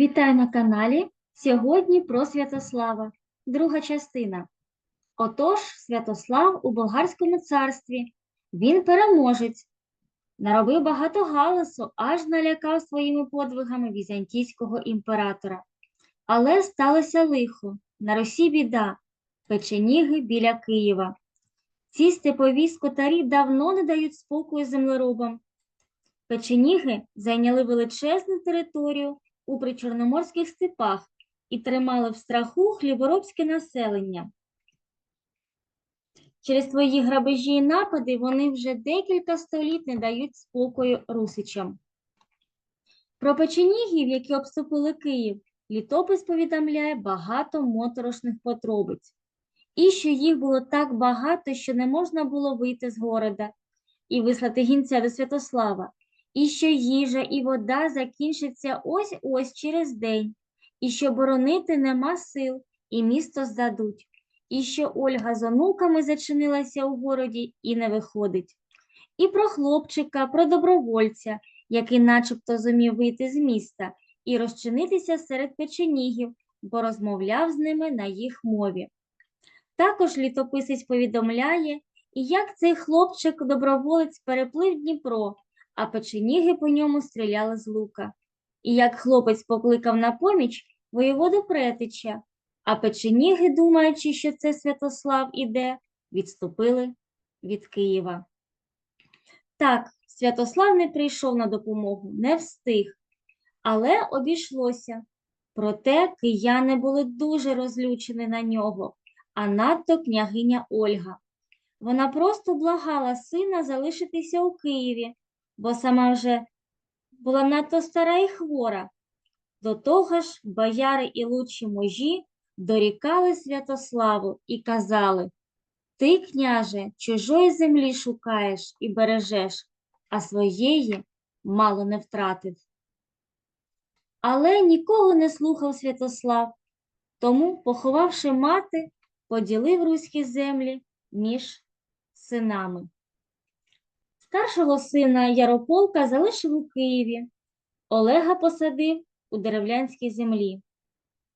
Вітаю на каналі. Сьогодні про Святослава, друга частина. Отож, Святослав у Болгарському царстві. Він переможець. Наробив багато галасу, аж налякав своїми подвигами візантійського імператора. Але сталося лихо, на Росі біда, печеніги біля Києва. Ці степові скотарі давно не дають спокою землеробам. Печеніги зайняли величезну територію у причорноморських степах і тримали в страху хліборобське населення. Через свої грабежі і напади вони вже декілька століть не дають спокою русичам. Про печенігів, які обступили Київ, літопис повідомляє багато моторошних подробиць. І що їх було так багато, що не можна було вийти з города і вислати гінця до Святослава, і що їжа і вода закінчаться ось-ось через день, і що боронити нема сил, і місто здадуть, і що Ольга з онуками зачинилася у городі і не виходить. І про хлопчика, про добровольця, який начебто зумів вийти з міста і розчинитися серед печенігів, бо розмовляв з ними на їх мові. Також літописець повідомляє, як цей хлопчик-доброволець переплив Дніпро, а печеніги по ньому стріляли з лука. І як хлопець покликав на поміч воєводу Претича, а печеніги, думаючи, що це Святослав іде, відступили від Києва. Так, Святослав не прийшов на допомогу, не встиг, але обійшлося. Проте кияни були дуже розлючені на нього, а надто княгиня Ольга. Вона просто благала сина залишитися у Києві, бо сама вже була надто стара і хвора. До того ж, бояри і лучші мужі дорікали Святославу і казали Ти, княже, чужої землі шукаєш і бережеш, а своєї мало не втратив. Але нікого не слухав Святослав, тому, поховавши мати, поділив руські землі між синами. Старшого сина Ярополка залишив у Києві, Олега посадив у деревлянській землі.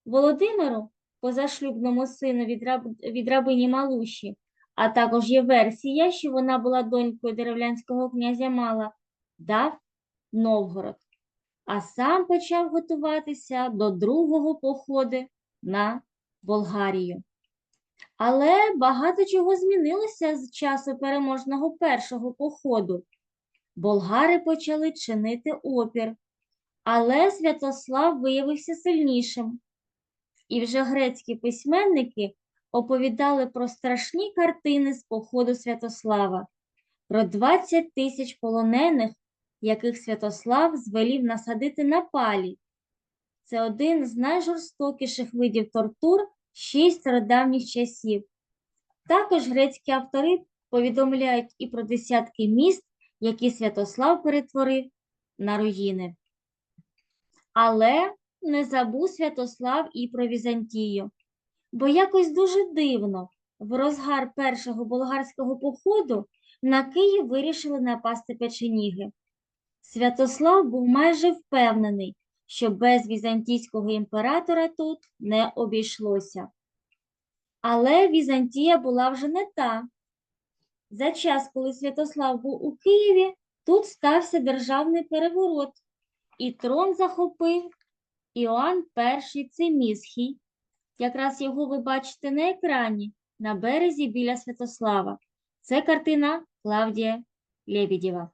Володимиру, позашлюбному сину від, раб... від рабині Малуші, а також є версія, що вона була донькою деревлянського князя Мала, дав Новгород, а сам почав готуватися до другого походу на Болгарію. Але багато чого змінилося з часу переможного першого походу. Болгари почали чинити опір, але Святослав виявився сильнішим. І вже грецькі письменники оповідали про страшні картини з походу Святослава, про 20 тисяч полонених, яких Святослав звелів насадити на палі. Це один з найжорстокіших видів тортур ще й стародавніх часів. Також грецькі автори повідомляють і про десятки міст, які Святослав перетворив на руїни. Але не забув Святослав і про Візантію, бо якось дуже дивно в розгар першого болгарського походу на Київ вирішили напасти печеніги. Святослав був майже впевнений, що без візантійського імператора тут не обійшлося. Але Візантія була вже не та. За час, коли Святослав був у Києві, тут стався державний переворот, і трон захопив Іоанн І Цимісхій. Якраз його ви бачите на екрані, на березі біля Святослава. Це картина Клавдія Лебедєва.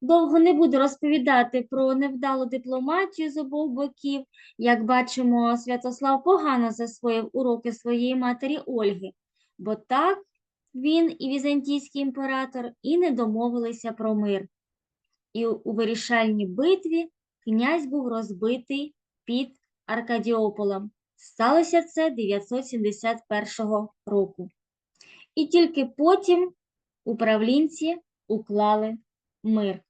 Довго не буду розповідати про невдалу дипломатію з обох боків. Як бачимо, Святослав погано засвоїв уроки своєї матері Ольги, бо так він і візантійський імператор і не домовилися про мир. І у вирішальній битві князь був розбитий під Аркадіополем. Сталося це 971 року. І тільки потім управлінці уклали мир.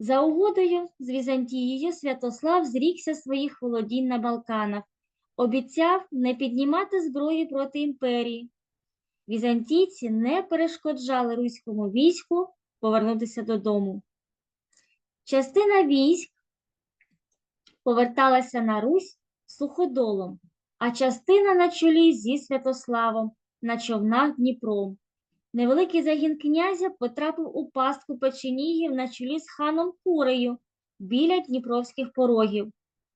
За угодою з Візантією Святослав зрікся своїх володінь на Балканах, обіцяв не піднімати зброї проти імперії. Візантійці не перешкоджали руському війську повернутися додому. Частина військ поверталася на Русь суходолом, а частина на чолі зі Святославом на човнах Дніпром. Невеликий загін князя потрапив у пастку печенігів на чолі з ханом Курею біля дніпровських порогів.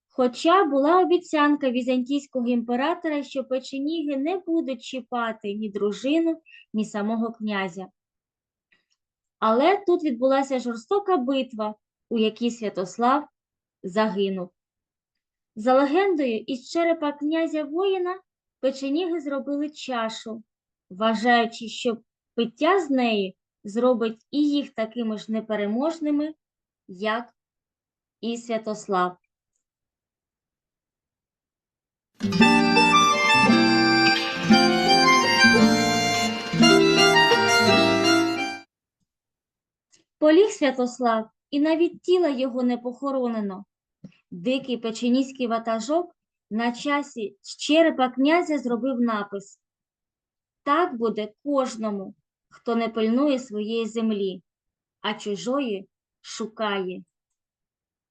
Хоча була обіцянка візантійського імператора, що печеніги не будуть чіпати ні дружину, ні самого князя. Але тут відбулася жорстока битва, у якій Святослав загинув. За легендою, із черепа князя воїна печеніги зробили чашу, вважаючи, що пиття з неї зробить і їх такими ж непереможними, як і Святослав. Поліг Святослав, і навіть тіла його не похоронено. Дикий печеніський ватажок на часі з черепа князя зробив напис Так буде кожному, хто не пильнує своєї землі, а чужої шукає.